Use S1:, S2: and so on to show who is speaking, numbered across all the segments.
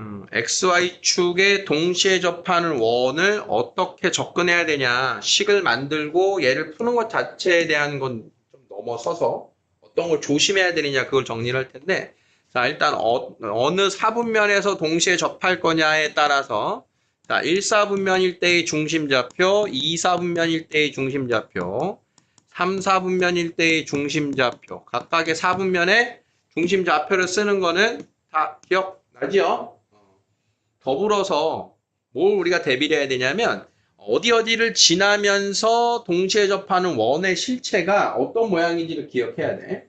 S1: 음, XY축에 동시에 접하는 원을 어떻게 접근해야 되냐. 식을 만들고 얘를 푸는 것 자체에 대한 건 좀 넘어서서 어떤 걸 조심해야 되느냐 그걸 정리를 할 텐데 자 일단 어, 느 사분면에서 동시에 접할 거냐에 따라서 자 1사분면일 때의 중심좌표 2사분면일 때의 중심좌표 3사분면일 때의 중심좌표 각각의 사분면에 중심좌표를 쓰는 거는 다 기억나지요? 더불어서 뭘 우리가 대비를 해야 되냐면 어디 어디를 지나면서 동시에 접하는 원의 실체가 어떤 모양인지를 기억해야 돼.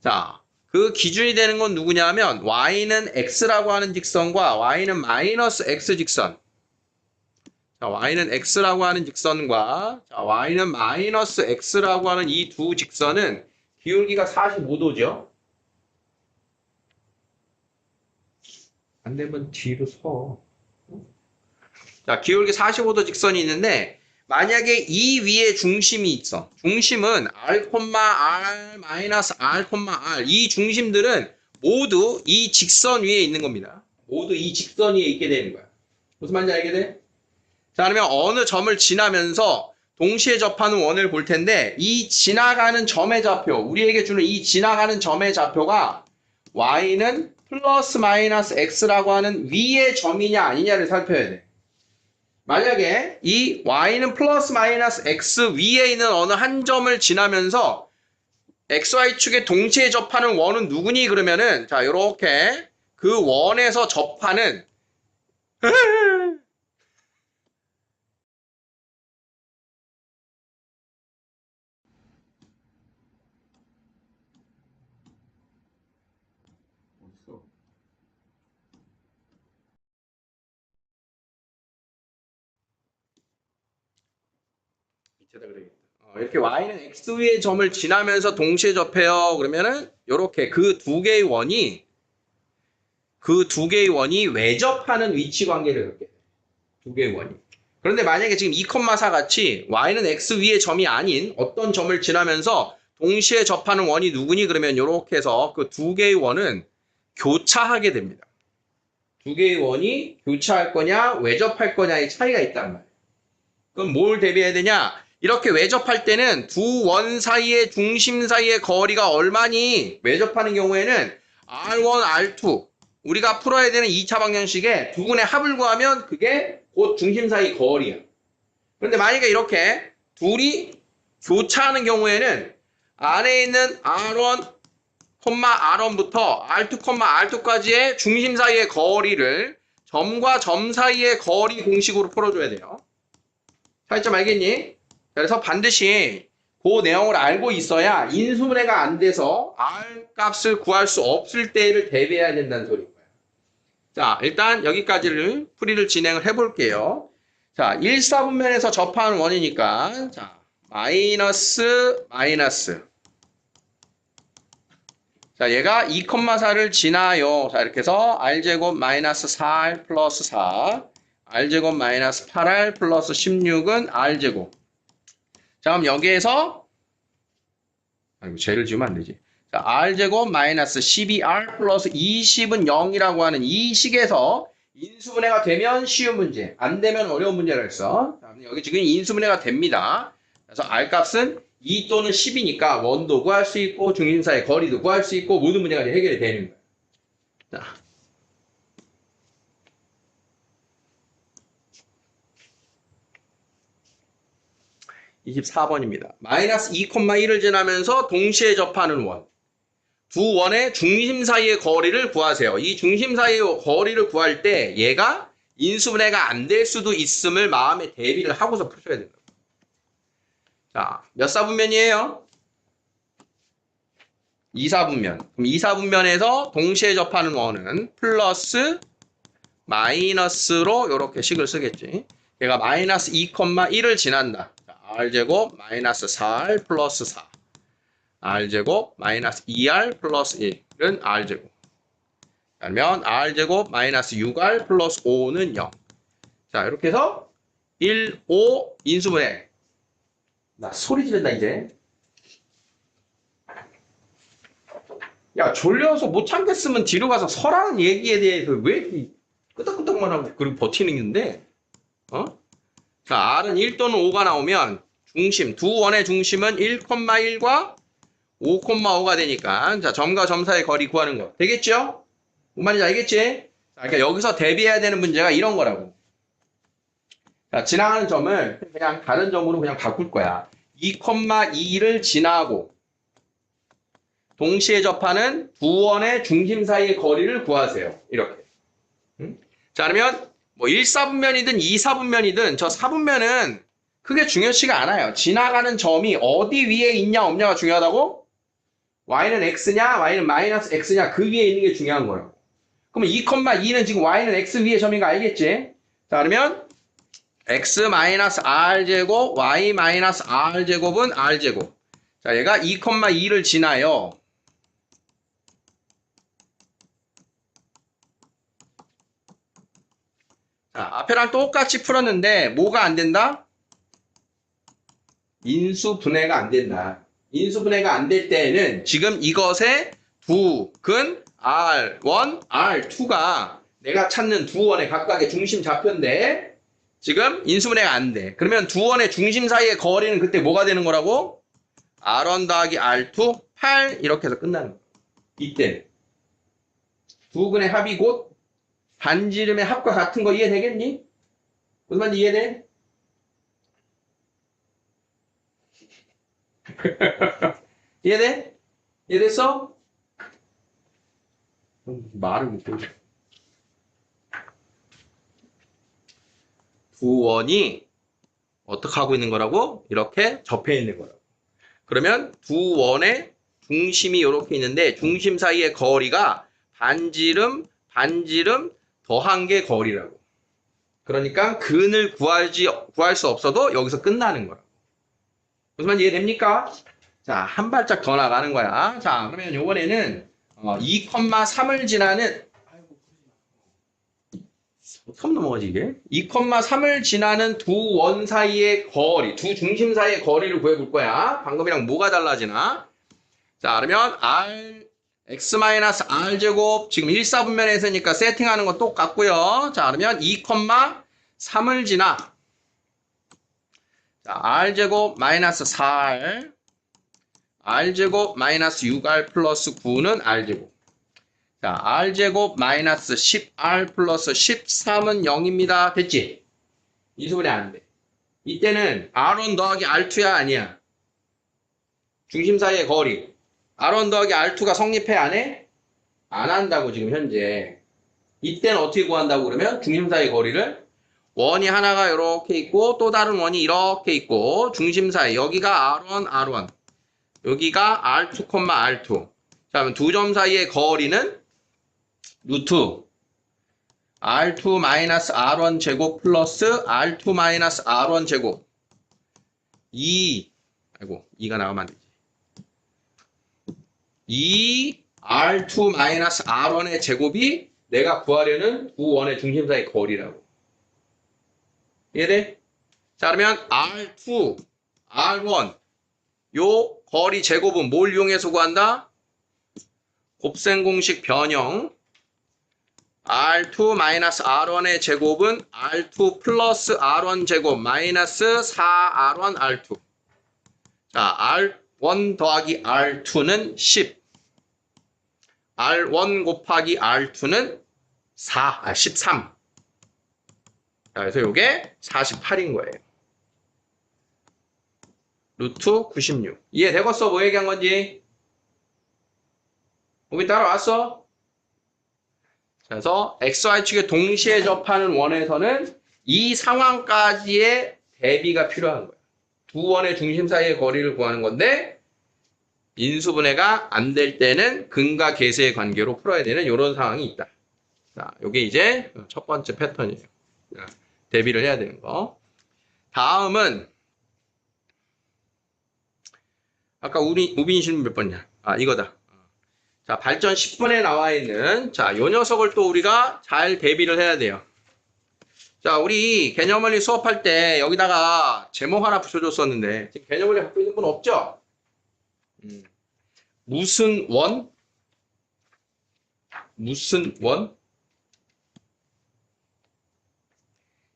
S1: 자, 그 기준이 되는 건 누구냐면 y는 x라고 하는 직선과 y는 마이너스 x 직선. 자, y는 x라고 하는 직선과 자, y는 마이너스 x라고 하는 이 두 직선은 기울기가 45도죠. 안 되면 뒤로 서. 자, 기울기 45도 직선이 있는데 만약에 이 위에 중심이 있어. 중심은 r, r, 마이너스 r, r 이 중심들은 모두 이 직선 위에 있는 겁니다. 모두 이 직선 위에 있게 되는 거야. 무슨 말인지 알게 돼? 자, 그러면 어느 점을 지나면서 동시에 접하는 원을 볼 텐데 이 지나가는 점의 좌표, 우리에게 주는 이 지나가는 점의 좌표가 y는 플러스 마이너스 x라고 하는 위의 점이냐 아니냐를 살펴야 돼. 만약에 이 y는 플러스 마이너스 x 위에 있는 어느 한 점을 지나면서 xy축에 동시에 접하는 원은 누구니 그러면은 자 요렇게 그 원에서 접하는 밑에다 그래야겠다. 어, 이렇게 y는 x 위의 점을 지나면서 동시에 접해요. 그러면은 이렇게 그 두 개의 원이 그 두 개의 원이 외접하는 위치 관계를 갖게 돼. 두 개의 원이. 그런데 만약에 지금 2,4 같이 y는 x 위의 점이 아닌 어떤 점을 지나면서 동시에 접하는 원이 누구니 그러면 이렇게 해서 그 두 개의 원은 교차하게 됩니다. 두 개의 원이 교차할 거냐 외접할 거냐의 차이가 있단 말이에요. 그럼 뭘 대비해야 되냐? 이렇게 외접할 때는 두 원 사이의 중심 사이의 거리가 얼마니? 외접하는 경우에는 R1, R2 우리가 풀어야 되는 2차 방정식에 두 분의 합을 구하면 그게 곧 중심 사이 거리야. 그런데 만약에 이렇게 둘이 교차하는 경우에는 안에 있는 R1, R1부터 R2, R2까지의 중심 사이의 거리를 점과 점 사이의 거리 공식으로 풀어줘야 돼요. 차이점 알겠니? 그래서 반드시 그 내용을 알고 있어야 인수분해가 안 돼서 R 값을 구할 수 없을 때를 대비해야 된다는 소리인 거예요. 자, 일단 여기까지를 풀이를 진행을 해볼게요. 자, 1, 4분면에서 접하는 원이니까 자, 마이너스 마이너스 자, 얘가 2,4를 지나요. 자, 이렇게 해서 r제곱 마이너스 4r 플러스 4 r제곱 마이너스 8r 플러스 16은 r제곱 자, 그럼 여기에서 아이고, 죄를 지으면 안 되지. 자, r제곱 마이너스 12r 플러스 20은 0이라고 하는 이 식에서 인수분해가 되면 쉬운 문제, 안 되면 어려운 문제라 했어. 자, 여기 지금 인수분해가 됩니다. 그래서 r 값은 2 또는 10이니까 원도 구할 수 있고 중심사의 거리도 구할 수 있고 모든 문제가 해결이 되는 거예요. 자. (24번입니다) 마이너스 2,1을 지나면서 동시에 접하는 원. 두 원의 중심 사이의 거리를 구하세요. 이 중심 사이의 거리를 구할 때 얘가 인수분해가 안 될 수도 있음을 마음에 대비를 하고서 푸셔야 된다. 자, 몇 사분면이에요? 2사분면. 그럼 2사분면에서 동시에 접하는 원은 플러스 마이너스로 이렇게 식을 쓰겠지. 얘가 마이너스 2,1을 지난다. 자, r제곱 마이너스 4r 플러스 4. r제곱 마이너스 2r 플러스 1은 r제곱. 그러면 r제곱 마이너스 6r 플러스 5는 0. 자, 이렇게 해서 1, 5 인수분해. 나 소리 지른다 이제. 야 졸려서 못 참겠으면 뒤로 가서 서라는 얘기에 대해서 왜 이렇게 생각만 하고 그리고 버티는데 어? 자, R은 1 또는 5가 나오면 중심 두 원의 중심은 1,1과 5,5가 되니까 자, 점과 점 사이의 거리 구하는 거. 되겠죠? 뭔 말인지 알겠지? 자, 그러니까 여기서 대비해야 되는 문제가 이런 거라고. 자, 지나가는 점을 그냥 다른 점으로 그냥 바꿀 거야. 2,2를 지나고 동시에 접하는 두 원의 중심 사이의 거리를 구하세요. 이렇게. 음? 자, 그러면 뭐 1사분면이든 2사분면이든 저 사분면은 크게 중요치가 않아요. 지나가는 점이 어디 위에 있냐 없냐가 중요하다고? y는 x냐 y는 마이너스 x냐 그 위에 있는 게 중요한 거라고. 그러면 2,2는 지금 y는 x 위에 점인 거 알겠지? 자, 그러면 x 마이너스 r 제곱 y 마이너스 r 제곱은 r 제곱. 자, 얘가 2,2를 지나요. 자, 앞에랑 똑같이 풀었는데 뭐가 안 된다? 인수 분해가 안 된다. 인수 분해가 안 될 때에는 지금 이것의 두근 R1, R2가 내가 찾는 두 원의 각각의 중심 좌표인데 지금 인수분해가 안 돼. 그러면 두 원의 중심 사이의 거리는 그때 뭐가 되는 거라고? R1 더하기 R2, 8 이렇게 해서 끝나는 거야. 이때 두 근의 합이 곧 반지름의 합과 같은 거 이해되겠니? 무슨 말인지 이해돼? 이해돼? 이해됐어? 음, 말을 못해. 두 원이 어떻게 하고 있는 거라고? 이렇게 접해 있는 거라고. 그러면 두 원의 중심이 이렇게 있는데 중심 사이의 거리가 반지름, 반지름 더한 게 거리라고. 그러니까 근을 구하지, 구할 수 없어도 여기서 끝나는 거라고. 무슨 말인지 이해됩니까? 자, 한 발짝 더 나가는 거야. 자, 그러면 요번에는 어, 2,3을 지나는 처음 넘어가지 이게? 2,3을 지나는 두 원 사이의 거리, 두 중심 사이의 거리를 구해볼 거야. 방금이랑 뭐가 달라지나? 자, 그러면 r x-r 제곱 지금 1, 4분면에 있으니까 세팅하는 건 똑같고요. 자, 그러면 2,3을 지나 자, r 제곱 마이너스 4r r 제곱 마이너스 6r 플러스 9는 r 제곱 자, r제곱 마이너스 10r 플러스 13은 0입니다. 됐지? 이수분해 안 돼. 이때는 r1 더하기 r2야 아니야? 중심 사이의 거리. r1 더하기 r2가 성립해 안 해? 안 한다고 지금 현재. 이때는 어떻게 구한다고 그러면 중심 사이의 거리를 원이 하나가 이렇게 있고 또 다른 원이 이렇게 있고 중심 사이 여기가 r1, r1 여기가 r2, r2 자 그러면 두점 사이의 거리는 루트 R2 마이너스 R1 제곱 플러스 R2 마이너스 R1 제곱 2 아이고 2가 나가면 안 되지 2 R2 마이너스 R1의 제곱이 내가 구하려는 두 원의 중심 사이 거리라고 이해돼? 자 그러면 R2 R1 요 거리 제곱은 뭘 이용해서 구한다? 곱셈 공식 변형 R2 마이너스 R1의 제곱은 R2 플러스 R1 제곱 마이너스 4R1 R2. 자, R1 더하기 R2는 10. R1 곱하기 R2는 4, 아, 13. 자, 그래서 이게 48인 거예요. 루트 96. 이해되겠어? 뭐 얘기한 건지? 여기 따라왔어? 그래서 XY축에 동시에 접하는 원에서는 이 상황까지의 대비가 필요한 거예요. 두 원의 중심 사이의 거리를 구하는 건데 인수분해가 안 될 때는 근과 계수의 관계로 풀어야 되는 이런 상황이 있다. 자, 이게 이제 첫 번째 패턴이에요. 자, 대비를 해야 되는 거. 다음은 아까 우빈 씨는 몇 번이야? 아, 이거다. 자, 발전 10분에 나와 있는, 자, 요 녀석을 또 우리가 잘 대비를 해야 돼요. 자, 우리 개념 원리 수업할 때 여기다가 제목 하나 붙여줬었는데, 지금 개념 원리 갖고 있는 분 없죠? 음. 무슨 원? 무슨 원?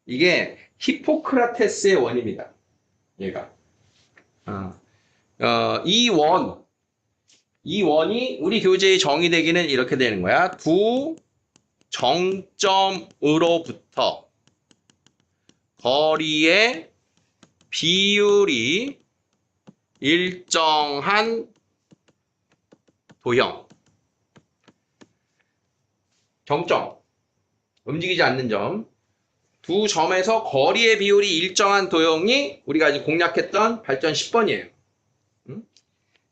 S1: 이게 히포크라테스의 원입니다. 얘가. 어, 어, 이 원, 이 원이 우리 교재에 정의 되기는 이렇게 되는 거야. 두 정점으로부터 거리의 비율이 일정한 도형. 정점. 움직이지 않는 점. 두 점에서 거리의 비율이 일정한 도형이 우리가 지금 공략했던 발전 10번이에요.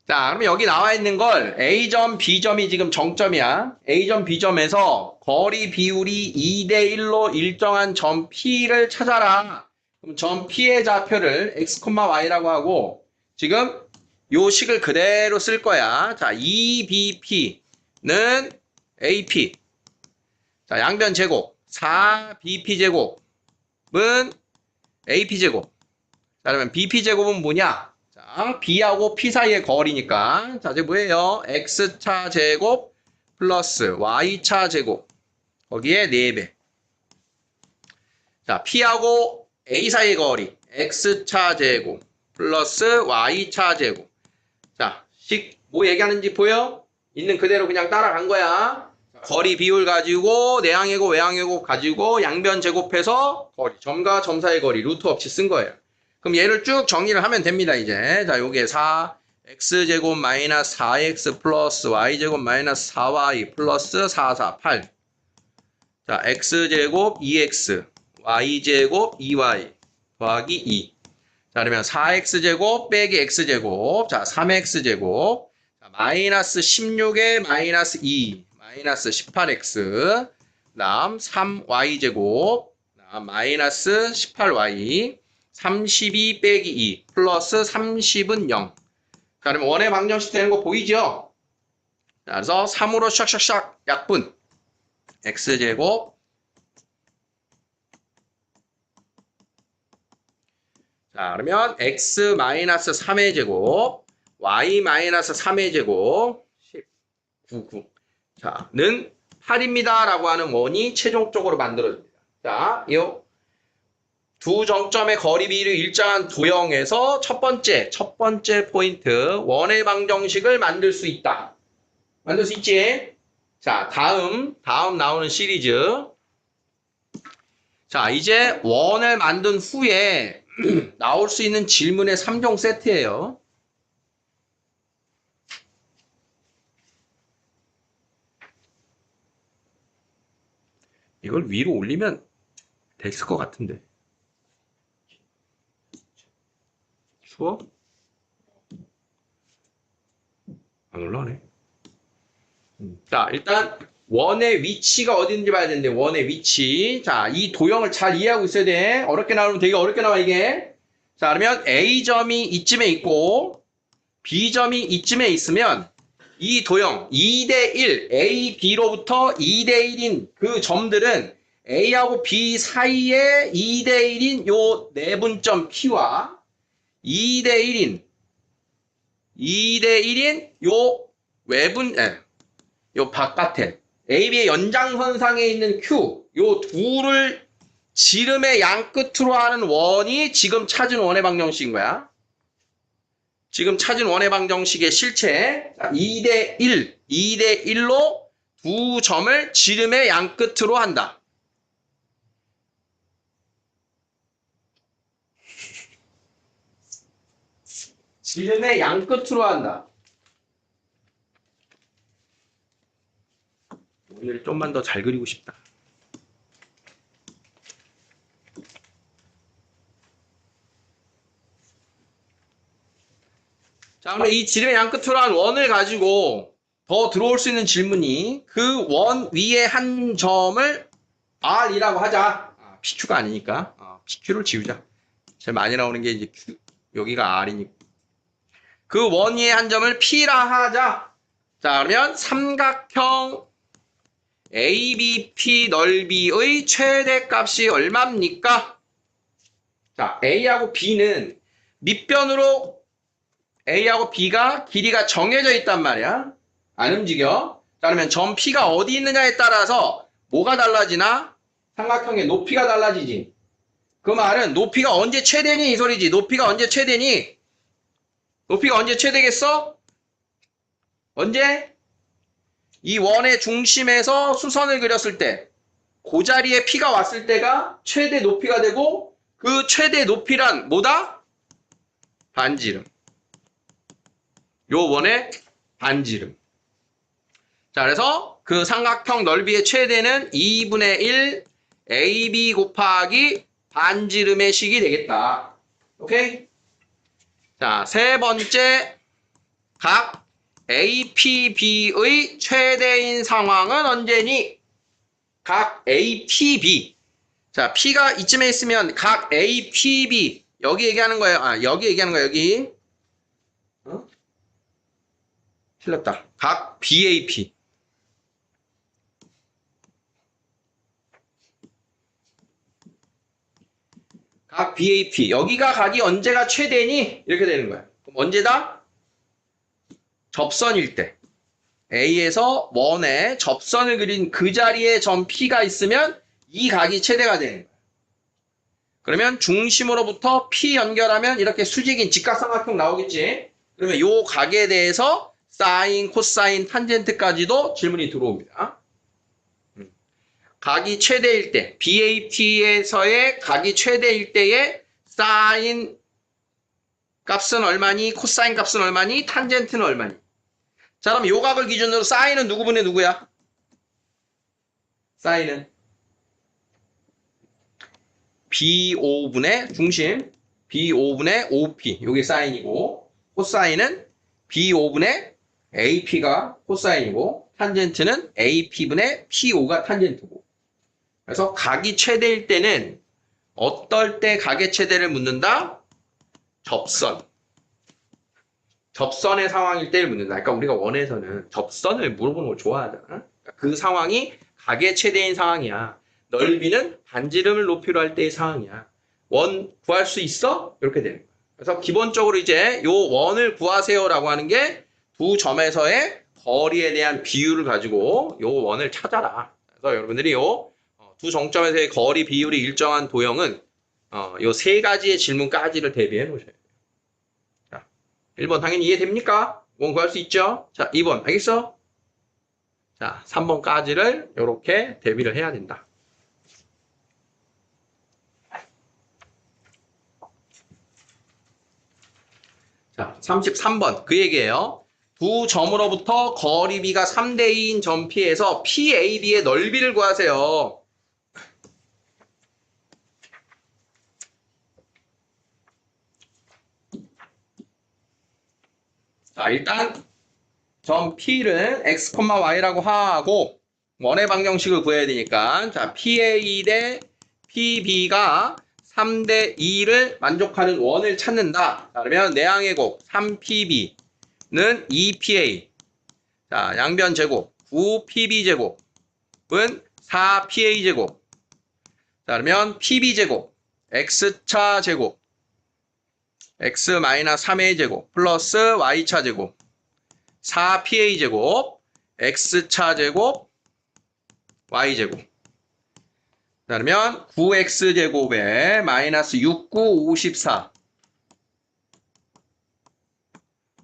S1: 자, 그러면 여기 나와 있는 걸 A점, B점이 지금 정점이야. A점, B점에서 거리 비율이 2대1로 일정한 점 P를 찾아라. 그럼 점 P의 좌표를 x, y라고 하고 지금 요 식을 그대로 쓸 거야. 자, 2BP는 AP. 자, 양변 제곱. 4BP 제곱은 AP 제곱. 자, 그러면 BP 제곱은 뭐냐? 자, B하고 P 사이의 거리니까. 자, 이제 뭐예요? X차 제곱 플러스 Y차 제곱. 거기에 4배. 자, P하고 A 사이의 거리. X차 제곱 플러스 Y차 제곱. 자, 식, 뭐 얘기하는지 보여? 있는 그대로 그냥 따라간 거야. 거리 비율 가지고 내항이고 외항이고 가지고 양변 제곱해서 거리, 점과 점 사이의 거리 루트 없이 쓴 거예요. 그럼 얘를 쭉 정리를 하면 됩니다, 이제. 자, 요게 4, x제곱 마이너스 4x 플러스 y제곱 마이너스 4y 플러스 4, 4, 8. 자, x제곱 2x, y제곱 2y 더하기 2. 자, 그러면 4x제곱 빼기 x제곱. 자, 3x제곱. 자, 마이너스 16에 마이너스 2. 마이너스 18x. 다음 3y제곱. 다음 마이너스 18y. 32 빼기 2 플러스 30은 0. 자, 그러면 원의 방정식 되는 거 보이죠? 자, 그래서 3으로 샥샥샥 약분. x제곱. 자, 그러면 x 마이너스 3의 제곱, y 마이너스 3의 제곱, 10, 9, 9. 자, 는 8입니다. 라고 하는 원이 최종적으로 만들어집니다. 자, 요 두 정점의 거리 비율이 일정한 도형에서 첫 번째, 첫 번째 포인트, 원의 방정식을 만들 수 있다. 만들 수 있지? 자, 다음, 다음 나오는 시리즈. 자, 이제 원을 만든 후에 나올 수 있는 질문의 3종 세트예요. 이걸 위로 올리면 됐을 것 같은데. 추워? 안 올라오네. 음, 자, 일단 원의 위치가 어딘지 봐야 되는데 원의 위치. 자, 이 도형을 잘 이해하고 있어야 돼. 어렵게 나오면 되게 어렵게 나와 이게. 자, 그러면 A점이 이쯤에 있고 B점이 이쯤에 있으면 이 도형 2대1 A, B로부터 2대1인 그 점들은 A하고 B 사이에 2대1인 요 내분점 P와 2대 1인 2대 1인 요 외분 에, 요 바깥에 AB의 연장선상에 있는 Q 요 둘을 지름의 양 끝으로 하는 원이 지금 찾은 원의 방정식인 거야. 지금 찾은 원의 방정식의 실체 2대 1 2대 1로 두 점을 지름의 양 끝으로 한다. 지름의 양 끝으로 한다. 오늘 좀만 더 잘 그리고 싶다. 자, 그럼 이 지름의 양 끝으로 한 원을 가지고 더 들어올 수 있는 질문이 그 원 위에 한 점을 R이라고 하자. 아, PQ가 아니니까. 아, PQ를 지우자. 제일 많이 나오는 게 이제 Q, 여기가 R이니까. 그원 위에 한 점을 P라 하자. 자, 그러면 삼각형 ABP 넓이의 최대값이 얼마입니까? 자, A하고 B는 밑변으로 A하고 B가 길이가 정해져 있단 말이야. 안 움직여. 자, 그러면 점 P가 어디 있느냐에 따라서 뭐가 달라지나? 삼각형의 높이가 달라지지. 그 말은 높이가 언제 최대니 이 소리지. 높이가 언제 최대니? 높이가 언제 최대겠어? 언제? 이 원의 중심에서 수선을 그렸을 때, 그 자리에 P가 왔을 때가 최대 높이가 되고, 그 최대 높이란 뭐다? 반지름. 요 원의 반지름. 자, 그래서 그 삼각형 넓이의 최대는 2분의 1 AB 곱하기 반지름의 식이 되겠다. 오케이? 자, 세 번째 각 APB의 최대인 상황은 언제니? 각 APB. 자, P가 이쯤에 있으면 각 APB 여기 얘기하는 거예요. 아, 여기 얘기하는 거예요. 여기. 어? 틀렸다. 각 BAP. 각 BAP. 여기가 각이 언제가 최대니? 이렇게 되는 거야. 그럼 언제다? 접선일 때. A에서 원에 접선을 그린 그 자리에 점 P가 있으면 이 각이 최대가 되는 거야. 그러면 중심으로부터 P 연결하면 이렇게 수직인 직각삼각형 나오겠지. 그러면 요 각에 대해서 사인, 코사인, 탄젠트까지도 질문이 들어옵니다. 음. 각이 최대일 때, BAT에서의 각이 최대일 때의 사인 값은 얼마니, 코사인 값은 얼마니, 탄젠트는 얼마니. 자, 그럼 요 각을 기준으로 사인은 누구분의 누구야? 사인은 B5분의 중심, B5분의 OP, 요게 사인이고, 코사인은 B5분의 AP가 코사인이고, 탄젠트는 AP분의 P5가 탄젠트고. 그래서 각이 최대일 때는 어떨 때 각의 최대를 묻는다? 접선. 접선의 상황일 때를 묻는다. 그러니까 우리가 원에서는 접선을 물어보는 걸 좋아하잖아. 그러니까 그 상황이 각의 최대인 상황이야. 넓이는 반지름을 높이로 할 때의 상황이야. 원 구할 수 있어? 이렇게 되는 거야. 그래서 기본적으로 이제 요 원을 구하세요라고 하는 게 두 점에서의 거리에 대한 비율을 가지고 요 원을 찾아라. 그래서 여러분들이 요 두 정점에서의 거리 비율이 일정한 도형은 어, 요세 가지의 질문까지를 대비해 놓으셔야 돼요. 자, 1번 당연히 이해됩니까? 원 구할 수 있죠? 자, 2번 알겠어? 자, 3번까지를 이렇게 대비를 해야 된다. 자, 33번 그 얘기예요. 두 점으로부터 거리비가 3대 2인 점 P에서 PAB의 넓이를 구하세요. 자, 일단 점 P를 x, y라고 하고 원의 방정식을 구해야 되니까 자, PA 대 PB가 3대 2를 만족하는 원을 찾는다. 자, 그러면 내항의 곱 3PB는 2PA. 자, 양변 제곱 9PB 제곱은 4PA 제곱. 자, 그러면 PB 제곱 X차 제곱 x 3a 제곱 플러스 y차 제곱 4pa 제곱 x차 제곱 y제곱. 그러면 9x 제곱에 마이너스 6, 9, 54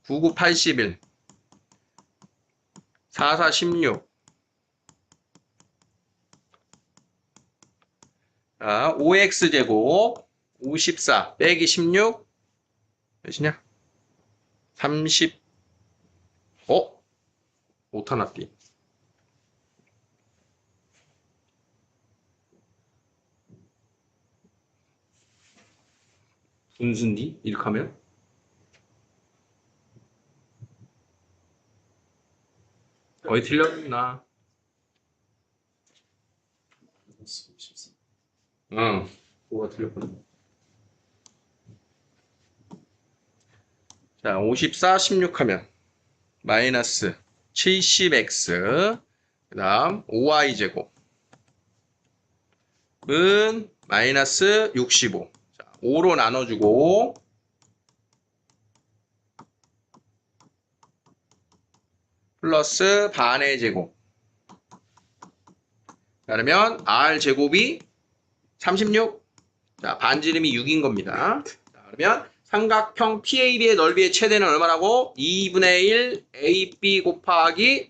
S1: 9, 9, 81 4, 4, 16 자, 5x 제곱 54 빼기 16 몇이냐? 30 어? 오타나띠 분순디? 이렇게 하면? 거의 틀렸나? 응, 뭐가 틀렸구나. 자, 54, 16 하면 마이너스 70x 그 다음 5y 제곱 은 마이너스 65 자, 5로 나눠주고 플러스 반의 제곱. 그러면 r 제곱이 36 자, 반지름이 6인 겁니다. 자, 그러면 삼각형 PAB의 넓이의 최대는 얼마라고? 2분의 1 AB 곱하기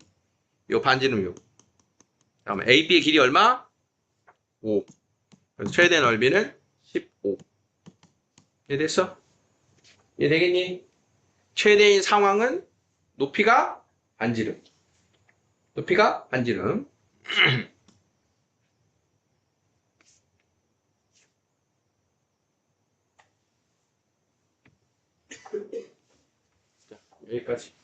S1: 요 반지름 6. 다음에 AB의 길이 얼마? 5. 그래서 최대 넓이는 15. 이해됐어? 이해되겠니? 최대인 상황은 높이가 반지름. 높이가 반지름. 자, 여기까지.